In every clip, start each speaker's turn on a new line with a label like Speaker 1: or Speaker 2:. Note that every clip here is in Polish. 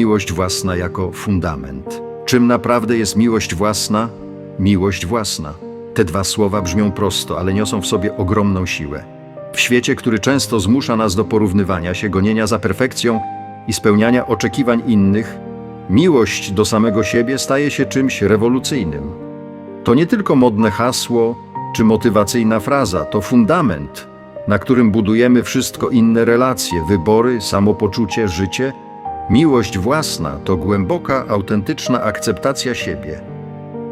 Speaker 1: miłość własna jako fundament. Czym naprawdę jest miłość własna? Miłość własna. Te dwa słowa brzmią prosto, ale niosą w sobie ogromną siłę. W świecie, który często zmusza nas do porównywania się, gonienia za perfekcją i spełniania oczekiwań innych, miłość do samego siebie staje się czymś rewolucyjnym. To nie tylko modne hasło czy motywacyjna fraza, to fundament, na którym budujemy wszystko inne relacje, wybory, samopoczucie, życie. Miłość własna to głęboka, autentyczna akceptacja siebie.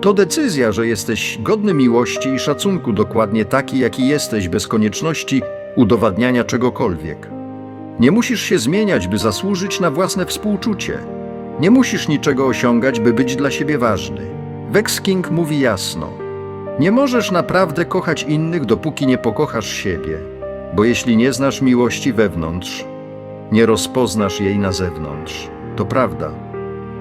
Speaker 1: To decyzja, że jesteś godny miłości i szacunku dokładnie taki, jaki jesteś, bez konieczności udowadniania czegokolwiek. Nie musisz się zmieniać, by zasłużyć na własne współczucie. Nie musisz niczego osiągać, by być dla siebie ważny. Wex King mówi jasno: Nie możesz naprawdę kochać innych, dopóki nie pokochasz siebie, bo jeśli nie znasz miłości wewnątrz, nie rozpoznasz jej na zewnątrz. To prawda.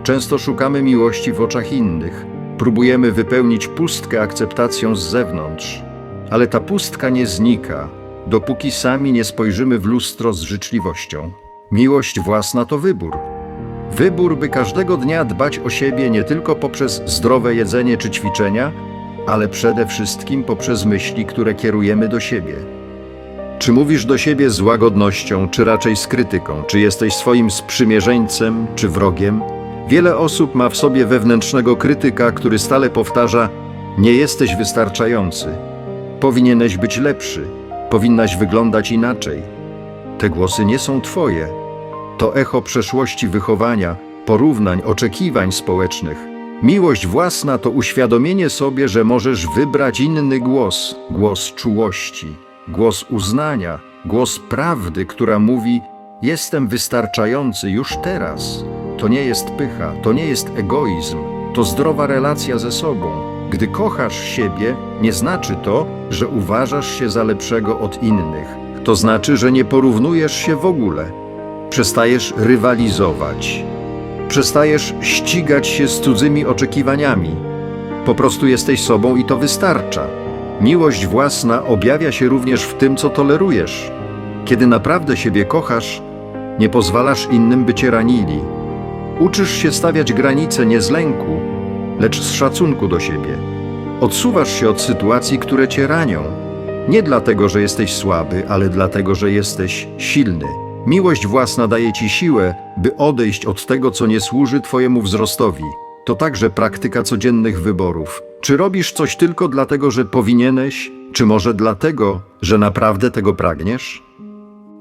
Speaker 1: Często szukamy miłości w oczach innych, próbujemy wypełnić pustkę akceptacją z zewnątrz, ale ta pustka nie znika, dopóki sami nie spojrzymy w lustro z życzliwością. Miłość własna to wybór. Wybór, by każdego dnia dbać o siebie nie tylko poprzez zdrowe jedzenie czy ćwiczenia, ale przede wszystkim poprzez myśli, które kierujemy do siebie. Czy mówisz do siebie z łagodnością, czy raczej z krytyką? Czy jesteś swoim sprzymierzeńcem, czy wrogiem? Wiele osób ma w sobie wewnętrznego krytyka, który stale powtarza: Nie jesteś wystarczający. Powinieneś być lepszy. Powinnaś wyglądać inaczej. Te głosy nie są twoje. To echo przeszłości wychowania, porównań, oczekiwań społecznych. Miłość własna to uświadomienie sobie, że możesz wybrać inny głos głos czułości, głos uznania, głos prawdy, która mówi: Jestem wystarczający już teraz. To nie jest pycha, to nie jest egoizm, to zdrowa relacja ze sobą. Gdy kochasz siebie, nie znaczy to, że uważasz się za lepszego od innych. To znaczy, że nie porównujesz się w ogóle. Przestajesz rywalizować. Przestajesz ścigać się z cudzymi oczekiwaniami. Po prostu jesteś sobą i to wystarcza. Miłość własna objawia się również w tym, co tolerujesz. Kiedy naprawdę siebie kochasz, nie pozwalasz innym, by cię ranili. Uczysz się stawiać granice nie z lęku, lecz z szacunku do siebie. Odsuwasz się od sytuacji, które cię ranią. Nie dlatego, że jesteś słaby, ale dlatego, że jesteś silny. Miłość własna daje ci siłę, by odejść od tego, co nie służy twojemu wzrostowi. To także praktyka codziennych wyborów. Czy robisz coś tylko dlatego, że powinieneś, czy może dlatego, że naprawdę tego pragniesz?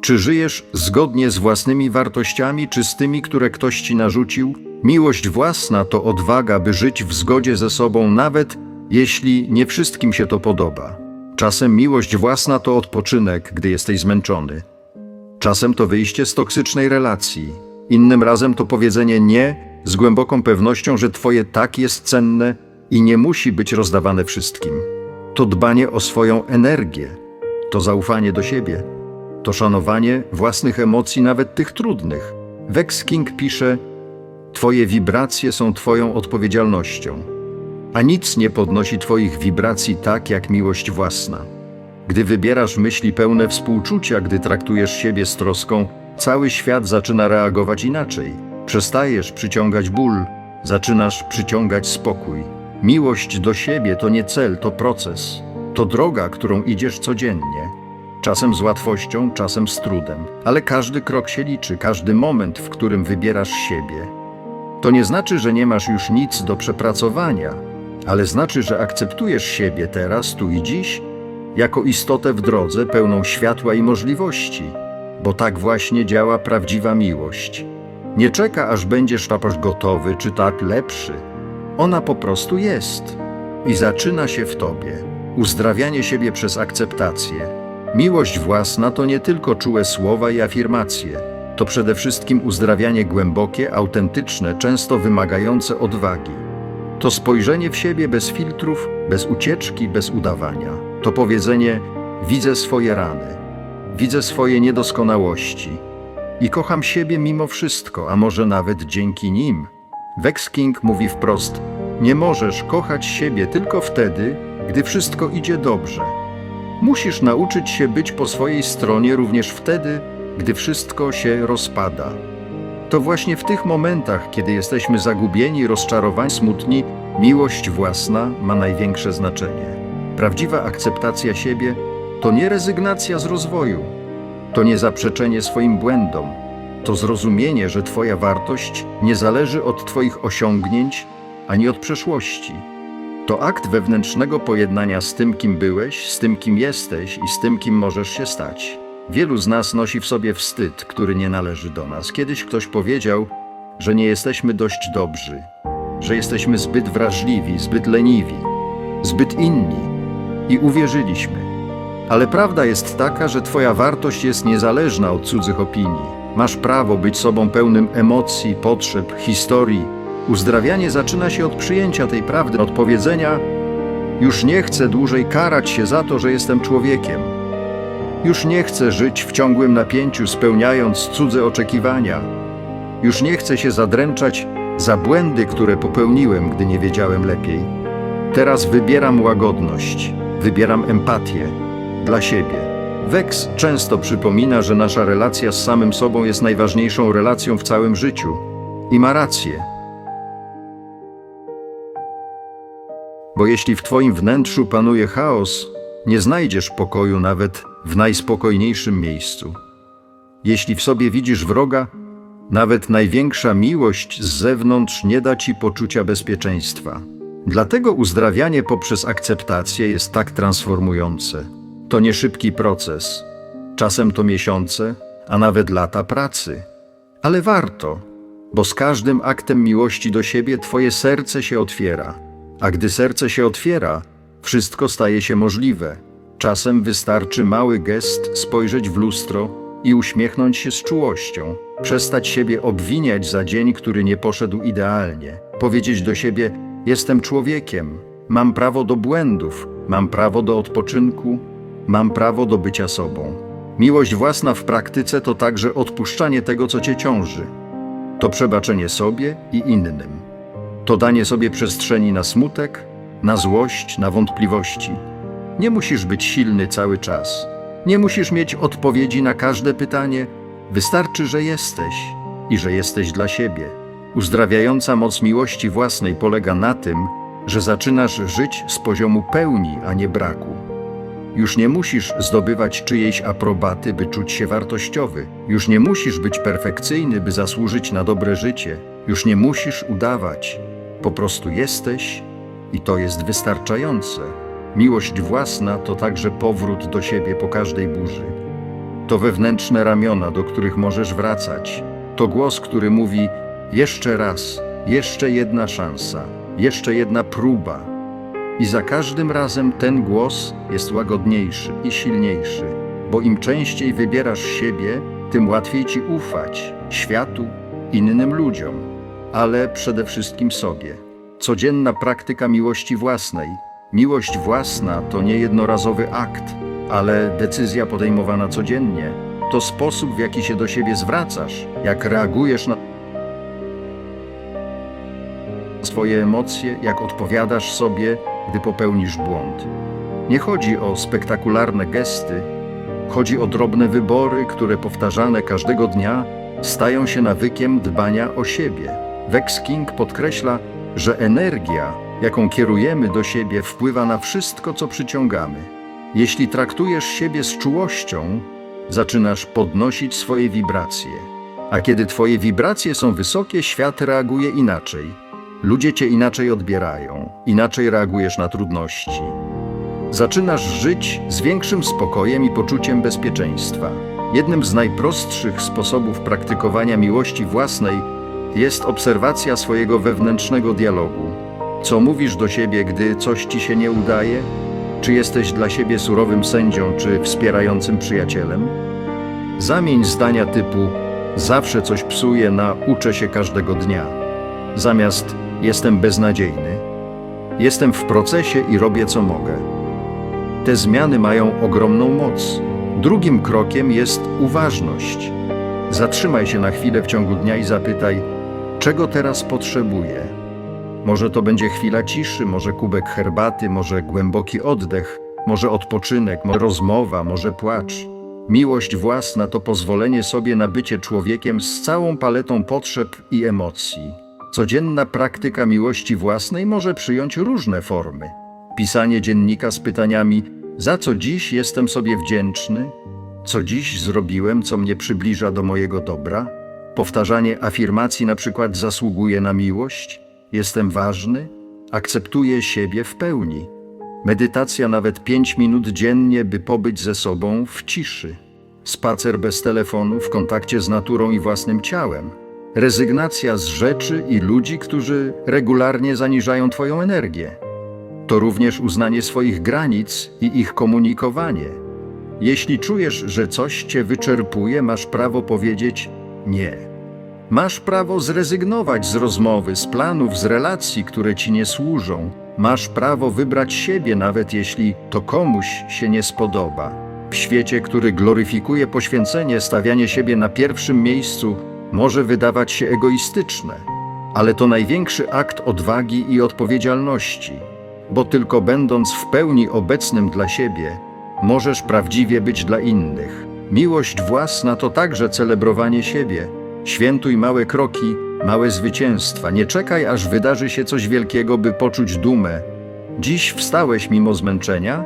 Speaker 1: Czy żyjesz zgodnie z własnymi wartościami, czy z tymi, które ktoś ci narzucił? Miłość własna to odwaga, by żyć w zgodzie ze sobą, nawet jeśli nie wszystkim się to podoba. Czasem miłość własna to odpoczynek, gdy jesteś zmęczony. Czasem to wyjście z toksycznej relacji. Innym razem to powiedzenie nie z głęboką pewnością, że twoje tak jest cenne i nie musi być rozdawane wszystkim. To dbanie o swoją energię, to zaufanie do siebie, to szanowanie własnych emocji, nawet tych trudnych. Wex King pisze: Twoje wibracje są Twoją odpowiedzialnością, a nic nie podnosi Twoich wibracji tak jak miłość własna. Gdy wybierasz myśli pełne współczucia, gdy traktujesz siebie z troską, cały świat zaczyna reagować inaczej. Przestajesz przyciągać ból, zaczynasz przyciągać spokój. Miłość do siebie to nie cel, to proces. To droga, którą idziesz codziennie. Czasem z łatwością, czasem z trudem, ale każdy krok się liczy, każdy moment, w którym wybierasz siebie. To nie znaczy, że nie masz już nic do przepracowania, ale znaczy, że akceptujesz siebie teraz, tu i dziś, jako istotę w drodze pełną światła i możliwości, bo tak właśnie działa prawdziwa miłość. Nie czeka, aż będziesz gotowy czy tak lepszy. Ona po prostu jest i zaczyna się w tobie. Uzdrawianie siebie przez akceptację. Miłość własna to nie tylko czułe słowa i afirmacje. To przede wszystkim uzdrawianie głębokie, autentyczne, często wymagające odwagi. To spojrzenie w siebie bez filtrów, bez ucieczki, bez udawania. To powiedzenie: Widzę swoje rany, widzę swoje niedoskonałości i kocham siebie mimo wszystko, a może nawet dzięki nim. Wex King mówi wprost: Nie możesz kochać siebie tylko wtedy, gdy wszystko idzie dobrze. Musisz nauczyć się być po swojej stronie również wtedy, gdy wszystko się rozpada. To właśnie w tych momentach, kiedy jesteśmy zagubieni, rozczarowani, smutni, miłość własna ma największe znaczenie. Prawdziwa akceptacja siebie to nie rezygnacja z rozwoju, to nie zaprzeczenie swoim błędom, to zrozumienie, że Twoja wartość nie zależy od Twoich osiągnięć ani od przeszłości. To akt wewnętrznego pojednania z tym, kim byłeś, z tym, kim jesteś i z tym, kim możesz się stać. Wielu z nas nosi w sobie wstyd, który nie należy do nas. Kiedyś ktoś powiedział, że nie jesteśmy dość dobrzy, że jesteśmy zbyt wrażliwi, zbyt leniwi, zbyt inni i uwierzyliśmy. Ale prawda jest taka, że Twoja wartość jest niezależna od cudzych opinii. Masz prawo być sobą pełnym emocji, potrzeb, historii. Uzdrawianie zaczyna się od przyjęcia tej prawdy, od powiedzenia: Już nie chcę dłużej karać się za to, że jestem człowiekiem. Już nie chcę żyć w ciągłym napięciu, spełniając cudze oczekiwania. Już nie chcę się zadręczać za błędy, które popełniłem, gdy nie wiedziałem lepiej. Teraz wybieram łagodność, wybieram empatię dla siebie. Wex często przypomina, że nasza relacja z samym sobą jest najważniejszą relacją w całym życiu. I ma rację. Bo jeśli w Twoim wnętrzu panuje chaos, nie znajdziesz pokoju nawet w najspokojniejszym miejscu. Jeśli w sobie widzisz wroga, nawet największa miłość z zewnątrz nie da Ci poczucia bezpieczeństwa. Dlatego uzdrawianie poprzez akceptację jest tak transformujące. To nie szybki proces. Czasem to miesiące, a nawet lata pracy. Ale warto, bo z każdym aktem miłości do siebie Twoje serce się otwiera. A gdy serce się otwiera, wszystko staje się możliwe. Czasem wystarczy mały gest, spojrzeć w lustro i uśmiechnąć się z czułością, przestać siebie obwiniać za dzień, który nie poszedł idealnie, powiedzieć do siebie: Jestem człowiekiem, mam prawo do błędów, mam prawo do odpoczynku, mam prawo do bycia sobą. Miłość własna w praktyce to także odpuszczanie tego, co cię ciąży. To przebaczenie sobie i innym. To danie sobie przestrzeni na smutek, na złość, na wątpliwości. Nie musisz być silny cały czas. Nie musisz mieć odpowiedzi na każde pytanie. Wystarczy, że jesteś i że jesteś dla siebie. Uzdrawiająca moc miłości własnej polega na tym, że zaczynasz żyć z poziomu pełni, a nie braku. Już nie musisz zdobywać czyjejś aprobaty, by czuć się wartościowy. Już nie musisz być perfekcyjny, by zasłużyć na dobre życie. Już nie musisz udawać. Po prostu jesteś i to jest wystarczające. Miłość własna to także powrót do siebie po każdej burzy. To wewnętrzne ramiona, do których możesz wracać. To głos, który mówi: Jeszcze raz, jeszcze jedna szansa, jeszcze jedna próba. I za każdym razem ten głos jest łagodniejszy i silniejszy, bo im częściej wybierasz siebie, tym łatwiej ci ufać światu, innym ludziom, ale przede wszystkim sobie. Codzienna praktyka miłości własnej. Miłość własna to nie jednorazowy akt, ale decyzja podejmowana codziennie. To sposób, w jaki się do siebie zwracasz, jak reagujesz na swoje emocje, jak odpowiadasz sobie, gdy popełnisz błąd. Nie chodzi o spektakularne gesty, chodzi o drobne wybory, które powtarzane każdego dnia stają się nawykiem dbania o siebie. Vex King podkreśla, że energia, jaką kierujemy do siebie, wpływa na wszystko, co przyciągamy. Jeśli traktujesz siebie z czułością, zaczynasz podnosić swoje wibracje. A kiedy twoje wibracje są wysokie, świat reaguje inaczej. Ludzie cię inaczej odbierają, inaczej reagujesz na trudności. Zaczynasz żyć z większym spokojem i poczuciem bezpieczeństwa. Jednym z najprostszych sposobów praktykowania miłości własnej jest obserwacja swojego wewnętrznego dialogu. Co mówisz do siebie, gdy coś ci się nie udaje? Czy jesteś dla siebie surowym sędzią, czy wspierającym przyjacielem? Zamień zdania typu zawsze coś psuje na uczę się każdego dnia. Zamiast jestem beznadziejny, jestem w procesie i robię co mogę. Te zmiany mają ogromną moc. Drugim krokiem jest uważność. Zatrzymaj się na chwilę w ciągu dnia i zapytaj, czego teraz potrzebuję. Może to będzie chwila ciszy, może kubek herbaty, może głęboki oddech, może odpoczynek, może rozmowa, może płacz. Miłość własna to pozwolenie sobie na bycie człowiekiem z całą paletą potrzeb i emocji. Codzienna praktyka miłości własnej może przyjąć różne formy. Pisanie dziennika z pytaniami: Za co dziś jestem sobie wdzięczny? Co dziś zrobiłem, co mnie przybliża do mojego dobra? Powtarzanie afirmacji, na przykład: Zasługuję na miłość, jestem ważny, akceptuję siebie w pełni. Medytacja nawet 5 minut dziennie, by pobyć ze sobą w ciszy. Spacer bez telefonu, w kontakcie z naturą i własnym ciałem. Rezygnacja z rzeczy i ludzi, którzy regularnie zaniżają Twoją energię. To również uznanie swoich granic i ich komunikowanie. Jeśli czujesz, że coś Cię wyczerpuje, masz prawo powiedzieć nie. Masz prawo zrezygnować z rozmowy, z planów, z relacji, które ci nie służą. Masz prawo wybrać siebie, nawet jeśli to komuś się nie spodoba. W świecie, który gloryfikuje poświęcenie, stawianie siebie na pierwszym miejscu może wydawać się egoistyczne, ale to największy akt odwagi i odpowiedzialności, bo tylko będąc w pełni obecnym dla siebie, możesz prawdziwie być dla innych. Miłość własna to także celebrowanie siebie. Świętuj małe kroki, małe zwycięstwa. Nie czekaj, aż wydarzy się coś wielkiego, by poczuć dumę. Dziś wstałeś mimo zmęczenia?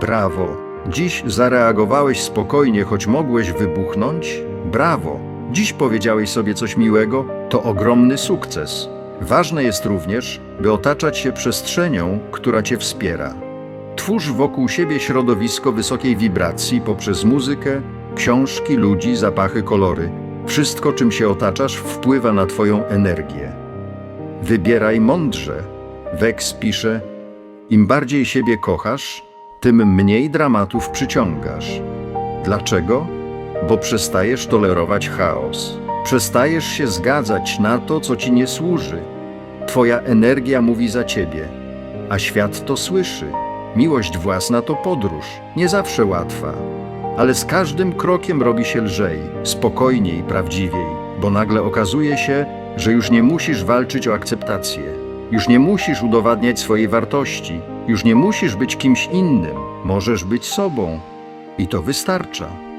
Speaker 1: Brawo. Dziś zareagowałeś spokojnie, choć mogłeś wybuchnąć? Brawo. Dziś powiedziałeś sobie coś miłego? To ogromny sukces. Ważne jest również, by otaczać się przestrzenią, która cię wspiera. Twórz wokół siebie środowisko wysokiej wibracji poprzez muzykę, książki, ludzi, zapachy, kolory. Wszystko, czym się otaczasz, wpływa na Twoją energię. Wybieraj mądrze. Wex pisze: Im bardziej siebie kochasz, tym mniej dramatów przyciągasz. Dlaczego? Bo przestajesz tolerować chaos. Przestajesz się zgadzać na to, co ci nie służy. Twoja energia mówi za ciebie, a świat to słyszy. Miłość własna to podróż, nie zawsze łatwa, ale z każdym krokiem robi się lżej, spokojniej, prawdziwiej, bo nagle okazuje się, że już nie musisz walczyć o akceptację, już nie musisz udowadniać swojej wartości, już nie musisz być kimś innym, możesz być sobą i to wystarcza.